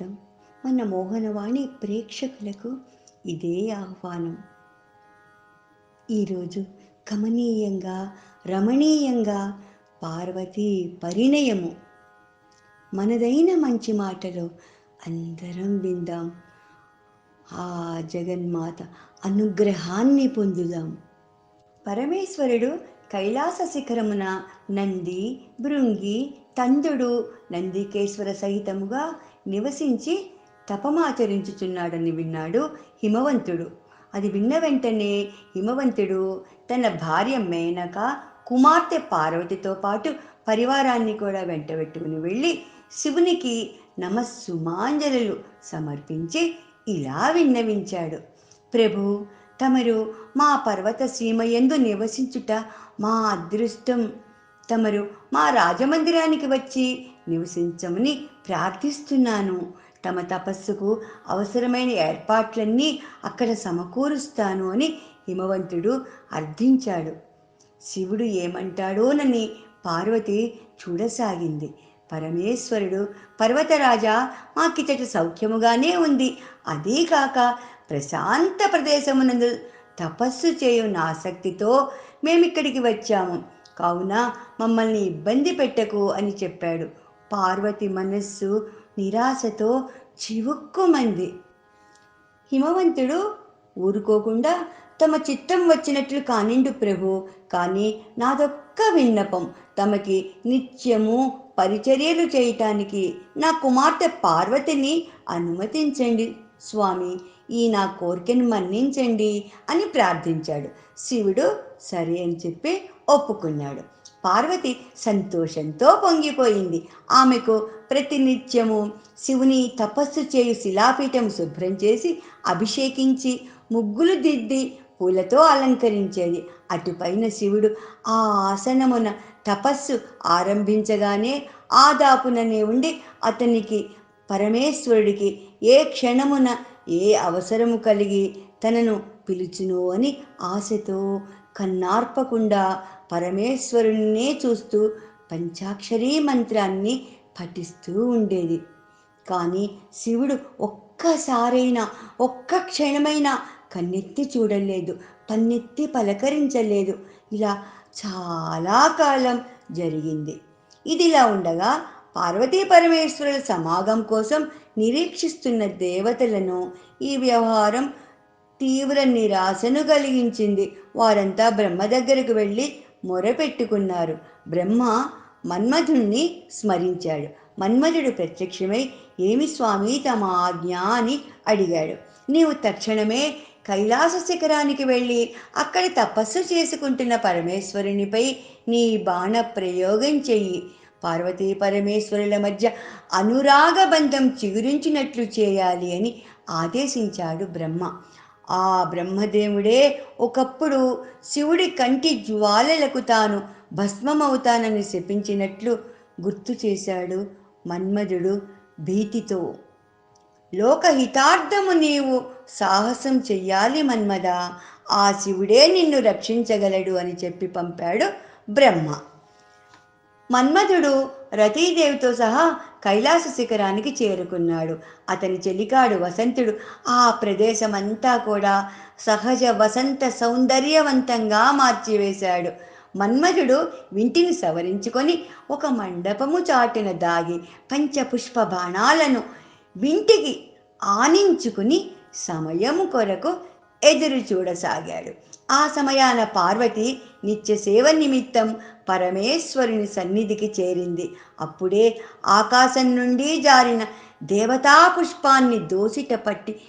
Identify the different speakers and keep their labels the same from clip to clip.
Speaker 1: మోహనవాణికి మన మోహనవాణి ప్రేక్షకులకు ఇదే ఆహ్వానం. ఈరోజు కమనీయంగా రమణీయంగా పార్వతీ పరిణయము. మనదైన మంచి మాటలు అందరం విందాం. ఆ జగన్మాత అనుగ్రహాన్ని పొందుదాం. పరమేశ్వరుడు కైలాస శిఖరమున నంది భృంగి తందుడు నందికేశ్వర సహితముగా నివసించి తపమాచరించుచున్నాడని విన్నాడు హిమవంతుడు. అది విన్న వెంటనే హిమవంతుడు తన భార్య మేనక కుమార్తె పార్వతితో పాటు పరివారాన్ని కూడా వెంటబెట్టుకుని వెళ్ళి శివునికి నమస్సుమాంజలు సమర్పించి ఇలా విన్నవించాడు. ప్రభు తమరు మా పర్వత సీమయందు నివసించుట మా అదృష్టం. తమరు మా రాజమందిరానికి వచ్చి నివసించమని ప్రార్థిస్తున్నాను. తమ తపస్సుకు అవసరమైన ఏర్పాట్లన్నీ అక్కడ సమకూరుస్తాను అని హిమవంతుడు అర్థించాడు. శివుడు ఏమంటాడోనని పార్వతి చూడసాగింది. పరమేశ్వరుడు పర్వతరాజా మాకిచట సౌఖ్యముగానే ఉంది. అదీ కాక ప్రశాంత ప్రదేశమునందు తపస్సు చేయు ఆసక్తితో మేమిక్కడికి వచ్చాము. కావున మమ్మల్ని ఇబ్బంది పెట్టకు అని చెప్పాడు. పార్వతి మనస్సు నిరాశతో చివుక్కుమంది. హిమవంతుడు ఊరుకోకుండా తమ చిత్తం వచ్చినట్లు కానిండు ప్రభు. కానీ నాదొక్క విన్నపం తమకి నిత్యము పరిచర్యలు చేయటానికి నా కుమార్తె పార్వతిని అనుమతించండి. స్వామి ఈ నా కోరికను మన్నించండి అని ప్రార్థించాడు. శివుడు సరే అని చెప్పి ఒప్పుకున్నాడు. పార్వతి సంతోషంతో పొంగిపోయింది. ఆమెకు ప్రతినిత్యము శివుని తపస్సు చేయు శిలాపీఠం శుభ్రం చేసి అభిషేకించి ముగ్గులు దిద్ది పూలతో అలంకరించేది. అటుపైన శివుడు ఆ ఆసనమున తపస్సు ఆరంభించగానే ఆదాపుననే ఉండి అతనికి పరమేశ్వరుడికి ఏ క్షణమున ఏ అవసరము కలిగి తనను పిలుచును అని ఆశతో కన్నార్పకుండా పరమేశ్వరుణ్ణే చూస్తూ పంచాక్షరీ మంత్రాన్ని పఠిస్తూ ఉండేది. కానీ శివుడు ఒక్కసారైనా ఒక్క క్షణమైనా కన్నెత్తి చూడలేదు పన్నెత్తి పలకరించలేదు. ఇలా చాలా కాలం జరిగింది. ఇదిలా ఉండగా పార్వతీ పరమేశ్వరుల సమాగం కోసం నిరీక్షిస్తున్న దేవతలను ఈ వ్యవహారం తీవ్ర నిరాశను కలిగించింది. వారంతా బ్రహ్మ దగ్గరకు వెళ్ళి మొరపెట్టుకున్నారు. బ్రహ్మ మన్మధుణ్ణి స్మరించాడు. మన్మధుడు ప్రత్యక్షమై ఏమి స్వామి తమ ఆజ్ఞ అని అడిగాడు. నీవు తక్షణమే కైలాస శిఖరానికి వెళ్ళి అక్కడ తపస్సు చేసుకుంటున్న పరమేశ్వరునిపై నీ బాణ ప్రయోగం చెయ్యి. పార్వతీ పరమేశ్వరుల మధ్య అనురాగ బంధం చిగురించినట్లు చేయాలి అని ఆదేశించాడు బ్రహ్మ. ఆ బ్రహ్మదేవుడే ఒకప్పుడు శివుడి కంటి జ్వాలలకు తాను భస్మమవుతానని శపించినట్లు గుర్తు చేశాడు మన్మధుడు భీతితో. లోకహితార్థము నీవు సాహసం చెయ్యాలి మన్మద ఆ శివుడే నిన్ను రక్షించగలడు అని చెప్పి పంపాడు బ్రహ్మ. మన్మధుడు రతీదేవితో సహా కైలాస శిఖరానికి చేరుకున్నాడు. అతని చెలికాడు వసంతుడు. ఆ ప్రదేశమంతా కూడా సహజ వసంత సౌందర్యవంతంగా మార్చివేశాడు. మన్మధుడు వింటిని సవరించుకొని ఒక మండపము చాటున దాగి పంచపుష్ప బాణాలను వింటికి ఆనించుకుని సమయము కొరకు ఎదురు చూడసాగాడు. ఆ సమయాన పార్వతి నిత్య సేవ నిమిత్తం పరమేశ్వరుని సన్నిధికి చేరింది. అప్పుడే ఆకాశం నుండి జారిన దేవతా పుష్పాన్ని దోసిట పట్టి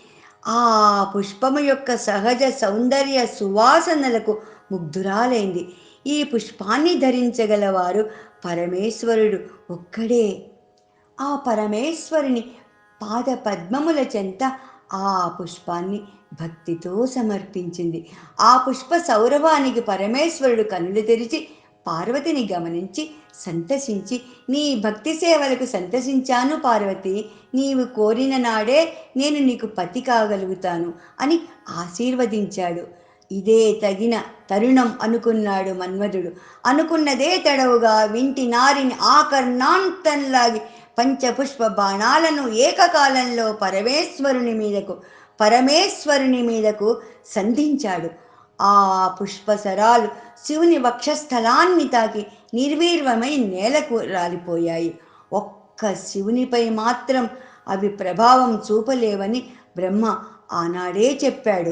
Speaker 1: ఆ పుష్పము యొక్క సహజ సౌందర్య సువాసనలకు ముగ్ధురాలైంది. ఈ పుష్పాన్ని ధరించగలవారు పరమేశ్వరుడు ఒక్కడే. ఆ పరమేశ్వరుని పాద పద్మముల చెంత ఆ పుష్పాన్ని భక్తితో సమర్పించింది. ఆ పుష్ప సౌరవానికి పరమేశ్వరుడు కన్నులు తెరిచి పార్వతిని గమనించి సంతసించి నీ భక్తి సేవలకు సంతసించాను పార్వతి నీవు కోరిన నాడే నేను నీకు పతి కాగలుగుతాను అని ఆశీర్వదించాడు. ఇదే తగిన తరుణం అనుకున్నాడు మన్మధుడు. అనుకున్నదే తడవుగా వింటి నారిని ఆకర్ణాంతంలాగి పంచపుష్ప బాణాలను ఏకకాలంలో పరమేశ్వరుని మీదకు పరమేశ్వరుని మీదకు సంధించాడు. ఆ పుష్పసరాలు శివుని వక్షస్థలాన్ని తాకి నిర్వీర్వమై నేలకు రాలిపోయాయి. ఒక్క శివునిపై మాత్రం అవి ప్రభావం చూపలేవని బ్రహ్మ ఆనాడే చెప్పాడు.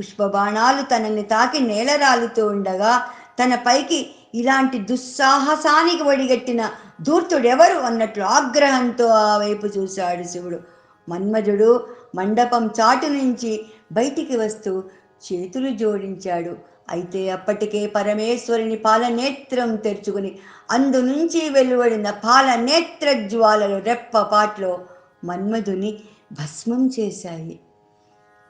Speaker 1: పుష్పబాణాలు తనని తాకి నేలరాలుతూ ఉండగా తన పైకి ఇలాంటి దుస్సాహసానికి వడిగట్టిన ధూర్తుడెవరు అన్నట్లు ఆగ్రహంతో ఆ వైపు చూశాడు శివుడు. మన్మధుడు మండపం చాటు నుంచి బయటికి వస్తూ చేతులు జోడించాడు. అయితే అప్పటికే పరమేశ్వరుని పాలనేత్రం తెరుచుకుని అందు నుంచి వెలువడిన పాలనేత్ర జ్వాలలు రెప్పపాట్లో మన్మధుని భస్మం చేశాయి.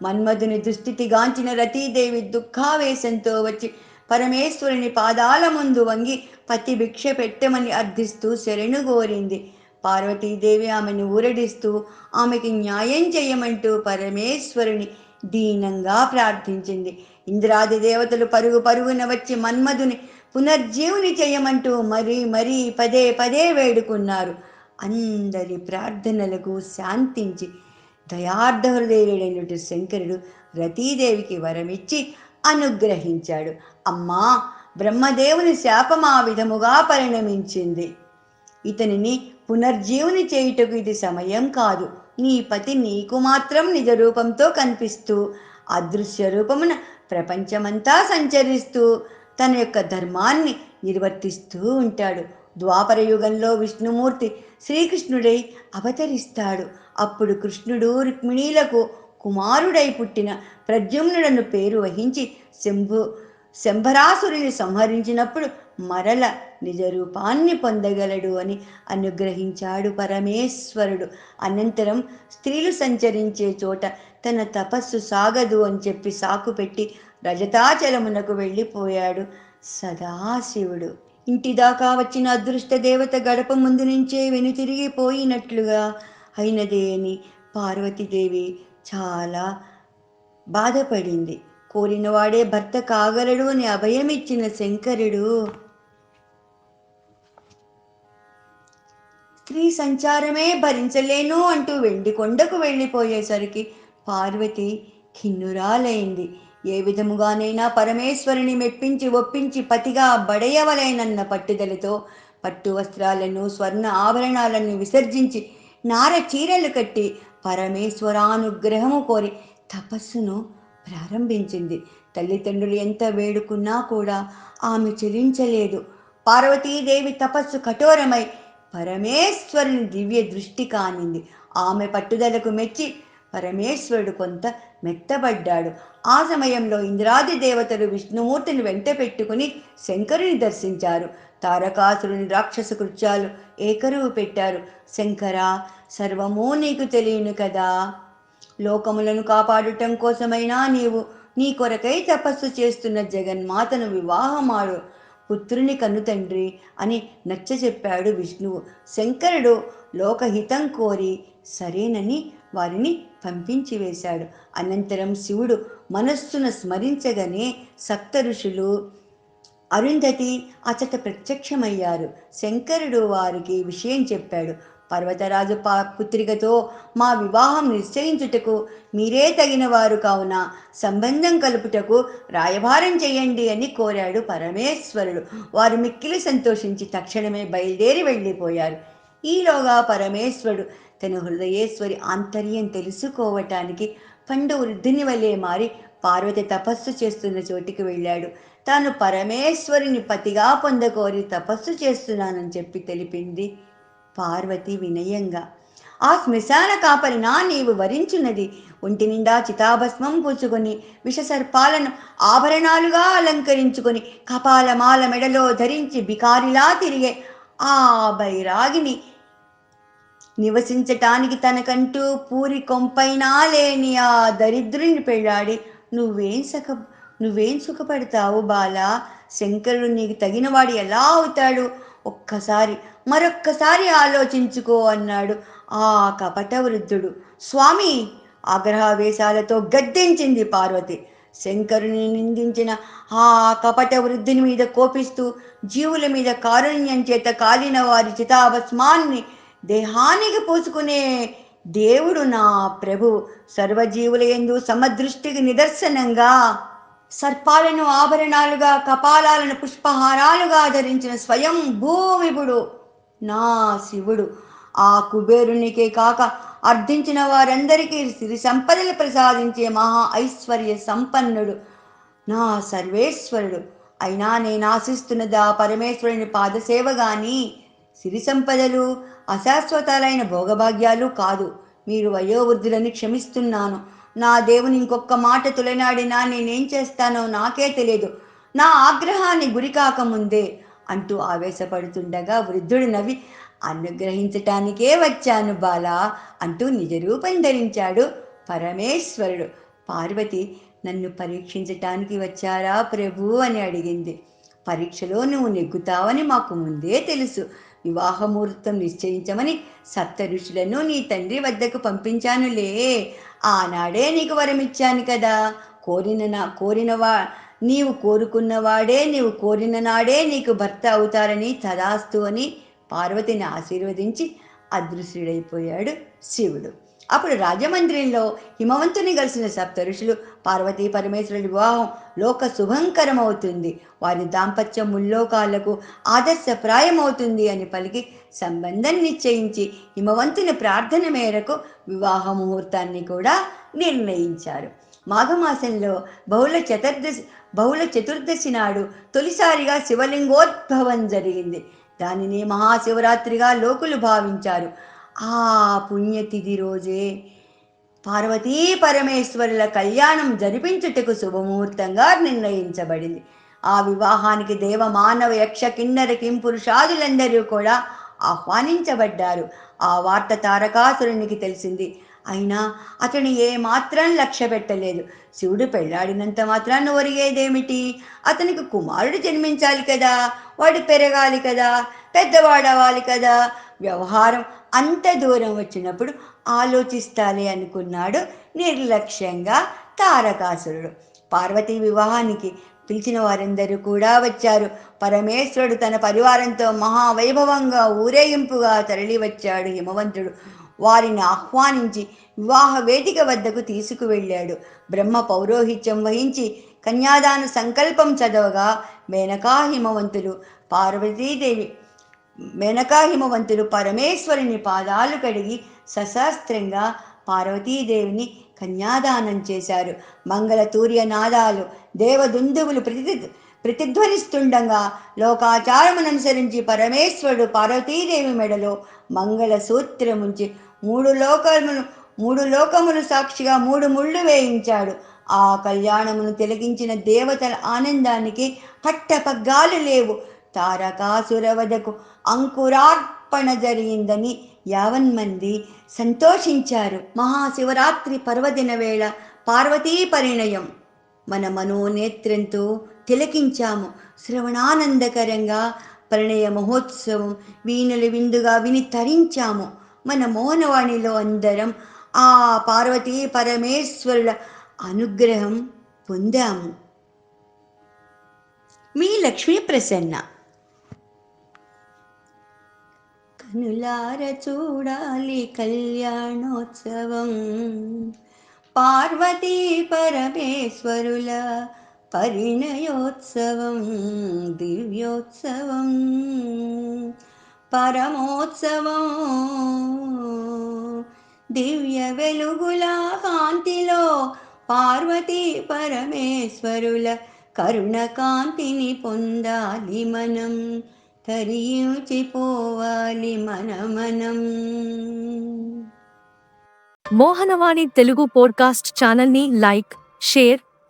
Speaker 1: మన్మధుని దుస్థితిగాంచిన రతీదేవి దుఃఖావేశంతో వచ్చి పరమేశ్వరుని పాదాల ముందు వంగి పతి భిక్ష పెట్టమని అర్థిస్తూ శరణు కోరింది. పార్వతీదేవి ఆమెను ఊరడిస్తూ ఆమెకి న్యాయం చేయమంటూ పరమేశ్వరుని దీనంగా ప్రార్థించింది. ఇంద్రాది దేవతలు పరుగు పరుగున వచ్చి మన్మధుని పునర్జీవుని చేయమంటూ మరీ మరీ పదే పదే వేడుకున్నారు. అందరి ప్రార్థనలకు శాంతించి దయార్థ హృదయుడైనటు శంకరుడు రతీదేవికి వరమిచ్చి అనుగ్రహించాడు. అమ్మా బ్రహ్మదేవుని శాపం ఆ విధముగా పరిణమించింది. ఇతనిని పునర్జీవుని చేయుటకు ఇది సమయం కాదు. నీ పతి నీకు మాత్రం నిజ రూపంతో కనిపిస్తూ అదృశ్య రూపమున ప్రపంచమంతా సంచరిస్తూ తన యొక్క ధర్మాన్ని నిర్వర్తిస్తూ ఉంటాడు. ద్వాపర యుగంలో విష్ణుమూర్తి శ్రీకృష్ణుడై అవతరిస్తాడు. అప్పుడు కృష్ణుడు రుక్మిణీలకు కుమారుడై పుట్టిన ప్రద్యుమ్నుడను పేరు వహించి శంభు శంభరాసురుని సంహరించినప్పుడు మరల నిజ రూపాన్ని పొందగలడు అని అనుగ్రహించాడు పరమేశ్వరుడు. అనంతరం స్త్రీలు సంచరించే చోట తన తపస్సు సాగదు అని చెప్పి సాకు పెట్టి రజతాచలమునకు వెళ్ళిపోయాడు సదాశివుడు. ఇంటిదాకా వచ్చిన అదృష్ట దేవత గడప ముందు నుంచే వెనుతిరిగిపోయినట్లుగా అయినదే అని పార్వతీదేవి చాలా బాధపడింది. కోరినవాడే భర్త కాగలడు అని అభయమిచ్చిన శంకరుడు స్త్రీ సంచారమే భరించలేను అంటూ వెండి కొండకు వెళ్ళిపోయేసరికి పార్వతి ఖిన్నురాలైంది. ఏ విధముగానైనా పరమేశ్వరుని మెప్పించి ఒప్పించి పతిగా బడయవలైనన్న పట్టుదలతో పట్టు వస్త్రాలను స్వర్ణ ఆభరణాలను విసర్జించి నార చీరలు కట్టి పరమేశ్వరానుగ్రహము కోరి తపస్సును ప్రారంభించింది. తల్లిదండ్రులు ఎంత వేడుకున్నా కూడా ఆమె చెలించలేదు. పార్వతీదేవి తపస్సు కఠోరమై పరమేశ్వరుని దివ్య దృష్టి కానింది. ఆమె పట్టుదలకు మెచ్చి పరమేశ్వరుడు కొంత మెత్తబడ్డాడు. ఆ సమయంలో ఇంద్రాది దేవతలు విష్ణుమూర్తిని వెంట పెట్టుకుని శంకరుని దర్శించారు. తారకాసురుని రాక్షస కృత్యాలు ఏకరువు పెట్టారు. శంకర సర్వమూ నీకు తెలియను కదా. లోకములను కాపాడటం కోసమైనా నీవు నీ కొరకై తపస్సు చేస్తున్న జగన్మాతను వివాహమాడు. పుత్రుని కనుతండ్రి అని నచ్చ చెప్పాడు విష్ణువు. శంకరుడు లోకహితం కోరి సరేనని వారిని పంపించి వేశాడు. అనంతరం శివుడు మనస్సును స్మరించగానే సప్త ఋషులు అరుంధతి అచట ప్రత్యక్షమయ్యారు. శంకరుడు వారికి విషయం చెప్పాడు. పర్వతరాజు పా పుత్రికతో మా వివాహం నిశ్చయించుటకు మీరే తగిన వారు కావున సంబంధం కలుపుటకు రాయభారం చేయండి అని కోరాడు పరమేశ్వరుడు. వారు మిక్కిలి సంతోషించి తక్షణమే బయలుదేరి వెళ్ళిపోయారు. ఈలోగా పరమేశ్వరుడు తన హృదయేశ్వరి ఆంతర్యం తెలుసుకోవటానికి పండు వృద్ధుని వలె మారి పార్వతి తపస్సు చేస్తున్న చోటికి వెళ్ళాడు. తాను పరమేశ్వరుని పతిగా పొందకోరి తపస్సు చేస్తున్నానని చెప్పి తెలిపింది. పార్వతి వినయంగా. ఆ శ్మశాన కాపరినా నీవు వరించున్నది ఒంటి నిండా చితాభస్మం పూచుకొని విషసర్పాలను ఆభరణాలుగా అలంకరించుకొని కపాలమాల మెడలో ధరించి బికారిలా తిరిగే ఆ బైరాగిని నివసించటానికి తనకంటూ పూరి కొంపైనా లేని ఆ దరిద్రుని పెళ్ళాడి నువ్వేం సఖ నువ్వేం సుఖపడతావు బాలా? శంకరుడు నీకు తగినవాడు ఎలా అవుతాడు? ఒక్కసారి మరొక్కసారి ఆలోచించుకో అన్నాడు ఆ కపట వృద్ధుడు స్వామి ఆగ్రహావేశాలతో గద్దించింది పార్వతి. శంకరుని నిందించిన ఆ కపట వృద్ధుని మీద కోపిస్తూ జీవుల మీద కారుణ్యం చేత కాలిన వారి చితాభస్మాన్ని దేహానికి పూసుకునే దేవుడు నా ప్రభు. సర్వజీవుల ఎందు సమదృష్టికి నిదర్శనంగా సర్పాలను ఆభరణాలుగా కపాలాలను పుష్పహారాలుగా ధరించిన స్వయం భూమిపుడు నా శివుడు ఆ కుబేరునికే కాక అర్థించిన వారందరికీ సిరి సంపదలు ప్రసాదించే మహా ఐశ్వర్య సంపన్నుడు. నా సర్వేశ్వరుడు. అయినా నేను ఆశిస్తున్నది ఆ పరమేశ్వరుని పాదసేవ గాని సిరి సంపదలు అశాశ్వతాలైన భోగభాగ్యాలు కాదు. మీరు వయోవృద్ధులని క్షమిస్తున్నాను. నా దేవుని ఇంకొక మాట తొలనాడినా నేనేం చేస్తానో నాకే తెలియదు. నా ఆగ్రహాన్ని గురికాకముందే అంటూ ఆవేశపడుతుండగా వృద్ధుడు నవ్వి అనుగ్రహించటానికే వచ్చాను బాలా అంటూ నిజరూపం ధరించాడు పరమేశ్వరుడు. పార్వతి నన్ను పరీక్షించటానికి వచ్చారా ప్రభు అని అడిగింది. పరీక్షలో నువ్వు నెగ్గుతావని మాకు ముందే తెలుసు. వివాహముహూర్తం నిశ్చయించమని సప్త ఋషులను నీ తండ్రి వద్దకు పంపించానులే. ఆనాడే నీకు వరమిచ్చాను కదా. కోరిన నా కోరినవా నీవు కోరుకున్నవాడే నీవు కోరిన నాడే నీకు భర్త అవుతారని తదాస్తు అని పార్వతిని ఆశీర్వదించి అదృశ్యుడైపోయాడు శివుడు. అప్పుడు రాజమందిరంలో హిమవంతుని కలిసిన సప్త ఋషులు పార్వతీ పరమేశ్వరుడి వివాహం లోక శుభంకరమవుతుంది వారి దాంపత్యం ముల్లోకాలకు ఆదర్శప్రాయమవుతుంది అని పలికి సంబంధం నిశ్చయించి హిమవంతుని ప్రార్థన మేరకు వివాహ ముహూర్తాన్ని కూడా నిర్ణయించారు. మాఘమాసంలో బహుళ చతుర్దశి బహుళ చతుర్దశి నాడు తొలిసారిగా శివలింగోద్భవం జరిగింది. దానిని మహాశివరాత్రిగా లోకులు భావించారు. ఆ పుణ్యతిథి రోజే పార్వతీ పరమేశ్వరుల కళ్యాణం జరిపించుటకు శుభముహూర్తంగా నిర్ణయించబడింది. ఆ వివాహానికి దేవ మానవ యక్ష కిన్నర కింపురుషాదులందరూ కూడా ఆహ్వానించబడ్డారు. ఆ వార్త తారకాసురునికి తెలిసింది. అయినా అతను ఏమాత్రం లక్ష్య పెట్టలేదు. శివుడు పెళ్ళాడినంత మాత్రాన్ని ఒరిగేదేమిటి? అతనికి కుమారుడు జన్మించాలి కదా వాడు పెరగాలి కదా పెద్దవాడవాలి కదా. వ్యవహారం అంత దూరం వచ్చినప్పుడు ఆలోచిస్తాలే అనుకున్నాడు నిర్లక్ష్యంగా తారకాసురుడు. పార్వతీ వివాహానికి పిలిచిన వారందరూ కూడా వచ్చారు. పరమేశ్వరుడు తన పరివారంతో మహావైభవంగా ఊరేగింపుగా తరలి వచ్చాడు హిమవంతుడు. వారిని ఆహ్వానించి వివాహ వేదిక వద్దకు తీసుకువెళ్ళాడు. బ్రహ్మ పౌరోహిత్యం వహించి కన్యాదాన సంకల్పం చదవగా మేనకా హిమవంతులు పార్వతీదేవి మేనకా హిమవంతులు పరమేశ్వరుని పాదాలు కడిగి సశాస్త్రంగా పార్వతీదేవిని కన్యాదానం చేశారు. మంగళతూర్య నాదాలు దేవదుందువులు ప్రతి ప్రతిధ్వనిస్తుండగా లోకాచారముననుసరించి పరమేశ్వరుడు పార్వతీదేవి మెడలో మంగళ సూత్రముంచి మూడు లోకములు మూడు లోకములు సాక్షిగా మూడు ముళ్ళు వేయించాడు. ఆ కళ్యాణమును తిలకించిన దేవతల ఆనందానికి పట్టపగ్గాలు లేవు. తారకాసురవదకు అంకురార్పణ జరిగిందని యావన్మంది సంతోషించారు. మహాశివరాత్రి పర్వదిన వేళ పార్వతీ పరిణయం. మన మనోనేత్రంతో తిలకించాము. శ్రవణానందకరంగా పరిణయ మహోత్సవం వీణులు విందుగా విని తరించాము. మన మోహనవాణిలో అందరం ఆ పార్వతీ పరమేశ్వరుల అనుగ్రహం పొందాము. మీ లక్ష్మీ ప్రసన్న. కనులార చూడాలి కళ్యాణోత్సవం. పార్వతీ పరమేశ్వరుల పరిణయోత్సవం దివ్యోత్సవం పరమోత్సవం. దివ్య వెలుగుల కాంతిలో పార్వతీ పరమేశ్వరుల కరుణ కాంతిని పొందాలి మనం తరియుచిపోవాలి మన మనం.
Speaker 2: మోహనవాణి తెలుగు పోడ్కాస్ట్ ఛానల్ని లైక్ షేర్